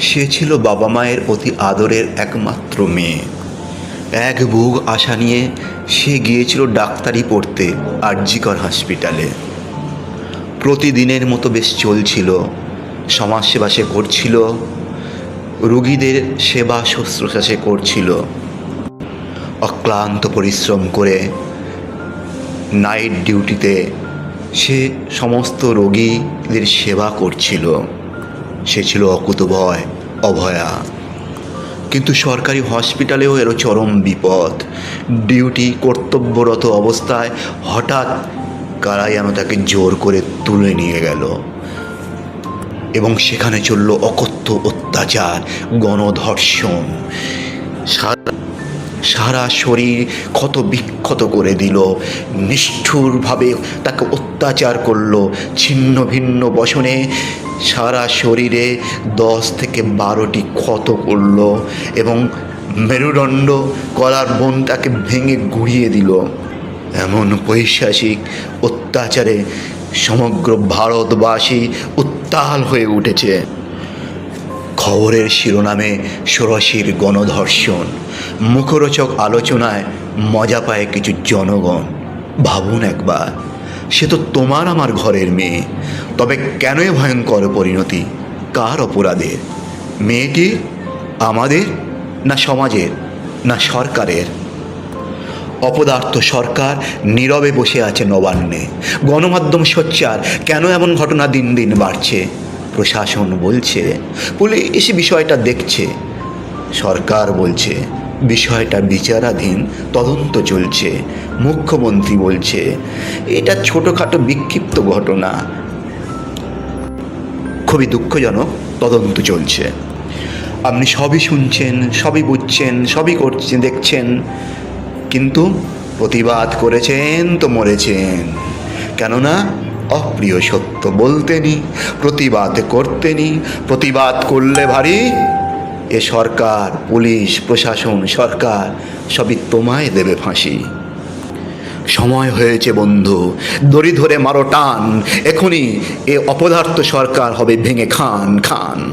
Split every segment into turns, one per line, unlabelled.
সে ছিল বাবা মায়ের অতি আদরের একমাত্র মেয়ে। এক বুক আশা নিয়ে সে গিয়েছিল ডাক্তারি পড়তে আরজিকর হসপিটালে। প্রতিদিনের মতো বেশ চলছিল, সমাজসেবা সে করছিল, রুগীদের সেবা শুশ্রূষা সে করছিল। অক্লান্ত পরিশ্রম করে নাইট ডিউটিতে সে সমস্ত রোগীদের সেবা করছিল। সে ছিল অকুতভয় অভয়া। কিন্তু সরকারি হসপিটালেও এরও চরম বিপদ। ডিউটি কর্তব্যরত অবস্থায় হঠাৎ কারাই যেন তাকে জোর করে তুলে নিয়ে গেল। এবং সেখানে চলল অকথ্য অত্যাচার, গণধর্ষণ। সারা সারা শরীর ক্ষত বিক্ষত করে দিল। নিষ্ঠুরভাবে তাকে অত্যাচার করল। ছিন্ন ভিন্ন বসনে সারা শরীরে দশ থেকে বারোটি ক্ষত করল এবং মেরুদণ্ড কলার বোনটাকে ভেঙে গুঁড়িয়ে দিল। এমন পৈশাসিক অত্যাচারে সমগ্র ভারতবাসী উত্তাল হয়ে উঠেছে। খবরের শিরোনামে ষোড়শীর গণধর্ষণ। মুখরোচক আলোচনায় মজা পায় কিছু জনগণ। ভাবুন একবার, সে তো তোমার আমার ঘরের মেয়ে। তবে কেনই ভয়ঙ্কর পরিণতি? কার অপরাধের? মেয়েটি আমাদের, না সমাজের, না সরকারের? অপদার্থ সরকার নীরবে বসে আছে নবান্নে। গণমাধ্যম সোচ্চার, কেন এমন ঘটনা দিন দিন বাড়ছে? প্রশাসন বলছে, পুলিশ বিষয়টা দেখছে, সরকার বলছে, বিষয়টা বিচারাধীন, তদন্ত চলছে, মুখ্যমন্ত্রী বলছে, এটা ছোটোখাটো বিক্ষিপ্ত ঘটনা। খুবই দুঃখজনক, তদন্ত চলছে। আপনি সবই শুনছেন, সবই বুঝছেন, সবই করছেন, দেখছেন, কিন্তু প্রতিবাদ করেছেন তো মরেছেন। কেননা অপ্রিয় সত্য বলতেনি, প্রতিবাদ করতেনি, প্রতিবাদ করলে ভারী। এ সরকার, পুলিশ, প্রশাসন, সরকার, সবই তোমায় দেবে ফাঁসি। সময় হয়েছে বন্ধু, দড়ি ধরে মারো টান, এখনই এ অপদার্থ সরকার হবে ভেঙে খান খান।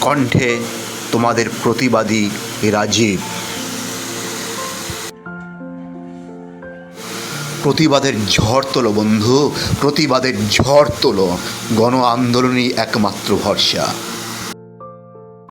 কণ্ঠে তোমাদের প্রতিবাদী রাজীব। প্রতিবাদের ঝড় তোলো বন্ধু। প্রতিবাদের ঝড় তোলো। গণ আন্দোলনই একমাত্র ভরসা।